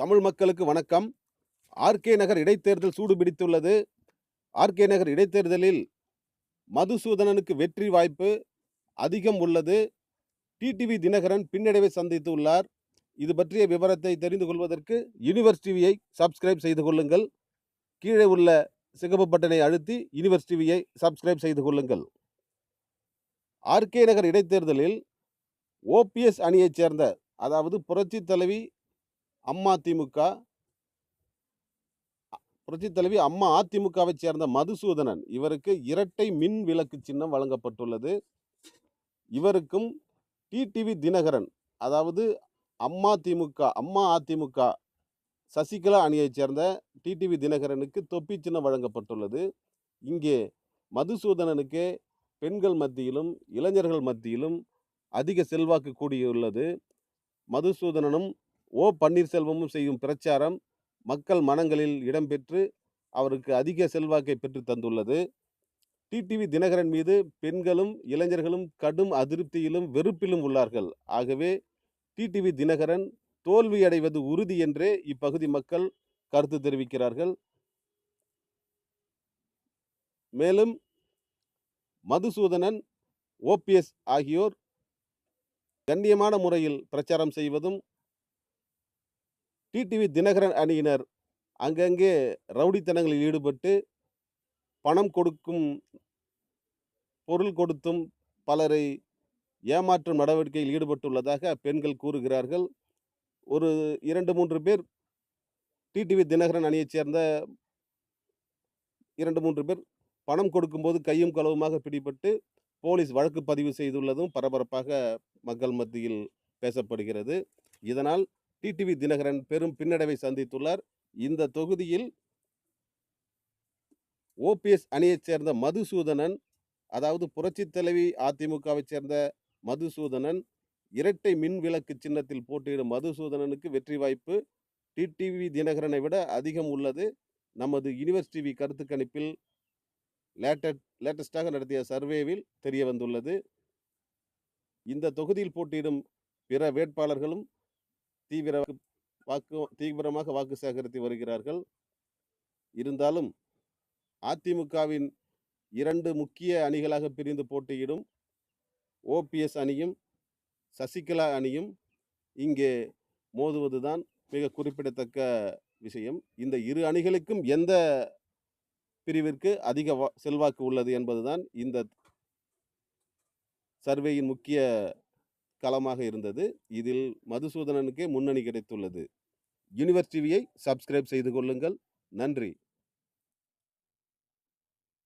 தமிழ் மக்களுக்கு வணக்கம். ஆர்கே நகர் இடைத்தேர்தல் சூடு பிடித்துள்ளது ஆர்கே நகர் இடைத்தேர்தலில் மதுசூதனனுக்கு வெற்றி வாய்ப்பு அதிகம் உள்ளது. டிடிவி தினகரன் பின்னடைவை சந்தித்துள்ளார் இது பற்றிய விவரத்தை தெரிந்து கொள்வதற்கு யூனிவர்ஸ் டிவியை சப்ஸ்கிரைப் செய்து கொள்ளுங்கள். கீழே உள்ள சிகப்பு பட்டனை அழுத்தி யூனிவர்ஸ் டிவியை சப்ஸ்கிரைப் செய்து கொள்ளுங்கள். ஆர்கே நகர் இடைத்தேர்தலில் ஓபிஎஸ் அணியைச் சேர்ந்த அதாவது புரட்சி தலைவி அம்மா திமுக. புரட்சித் தலைவி அம்மா அதிமுகவை சேர்ந்த மதுசூதனன். இவருக்கு இரட்டை மின் விளக்கு சின்னம் வழங்கப்பட்டுள்ளது. இவருக்கும் டிடிவி தினகரன் அதாவது அம்மா திமுக அம்மா அதிமுக சசிகலா அணியைச் சேர்ந்த டிடிவி தினகரனுக்கு தொப்பி சின்னம் வழங்கப்பட்டுள்ளது. இங்கே மதுசூதனனுக்கு பெண்கள் மத்தியிலும் இளைஞர்கள் மத்தியிலும் அதிக செல்வாக்கு கூடியுள்ளது. மதுசூதனனும் ஓ பன்னீர்செல்வமும் செய்யும் பிரச்சாரம் மக்கள் மனங்களில் இடம்பெற்று அவருக்கு அதிக செல்வாக்கை பெற்று தந்துள்ளது. டிடிவி தினகரன் மீது பெண்களும் இளைஞர்களும் கடும் அதிருப்தியிலும் வெறுப்பிலும் உள்ளார்கள். ஆகவே டிடிவி தினகரன் தோல்வியடைவது உறுதி என்றே இப்பகுதி மக்கள் கருத்து தெரிவிக்கிறார்கள். மேலும் மதுசூதனன் ஓபிஎஸ் ஆகியோர் கண்ணியமான முறையில் பிரச்சாரம் செய்வதும் டிடிவி தினகரன் அணியினர் அங்கங்கே ரவுடித்தனங்களில் ஈடுபட்டு பணம் கொடுக்கும் பொருள் கொடுத்தும் பலரை ஏமாற்றும் நடவடிக்கையில் ஈடுபட்டுள்ளதாக பெண்கள் கூறுகிறார்கள். ஒரு இரண்டு மூன்று பேர் டிடிவி தினகரன் அணியைச் சேர்ந்த இரண்டு மூன்று பேர் பணம் கொடுக்கும்போது கையும் களவுமாக பிடிபட்டு போலீஸ் வழக்கு பதிவு செய்துள்ளதும் பரபரப்பாக மக்கள் மத்தியில் பேசப்படுகிறது. இதனால் டிடிவி தினகரன் பெரும் பின்னடைவை சந்தித்துள்ளார். இந்த தொகுதியில் ஓபிஎஸ் அணியைச் சேர்ந்த மதுசூதனன் அதாவது புரட்சி தலைவி அதிமுகவைச் சேர்ந்த மதுசூதனன் இரட்டை மின் விளக்கு சின்னத்தில் போட்டியிடும் மதுசூதனனுக்கு வெற்றி வாய்ப்பு. டிடிவி தினகரனை விட அதிகம் உள்ளது. நமது யூனிவர்ஸ் டிவி கருத்து கணிப்பில் லேட்டட் லேட்டஸ்டாக நடத்திய சர்வேவில் தெரிய வந்துள்ளது இந்த தொகுதியில் போட்டியிடும் பிற வேட்பாளர்களும் தீவிர வாக்கு தீவிரமாக வாக்கு சேகரித்து வருகிறார்கள். இருந்தாலும் அதிமுகவின் இரண்டு முக்கிய அணிகளாக பிரிந்து போட்டியிடும் ஓபிஎஸ் அணியும் சசிகலா அணியும் இங்கே மோதுவதுதான் மிக குறிப்பிடத்தக்க விஷயம். இந்த இரு அணிகளுக்கும் எந்த பிரிவிற்கு அதிக வா- செல்வாக்கு உள்ளது என்பதுதான் இந்த சர்வேயின் முக்கிய களமாக இருந்தது. இதில் மதுசூதனனுக்கே முன்னணி கிடைத்துள்ளது. யூனிவர்ஸ் டிவியை சப்ஸ்கிரைப் செய்து கொள்ளுங்கள். நன்றி.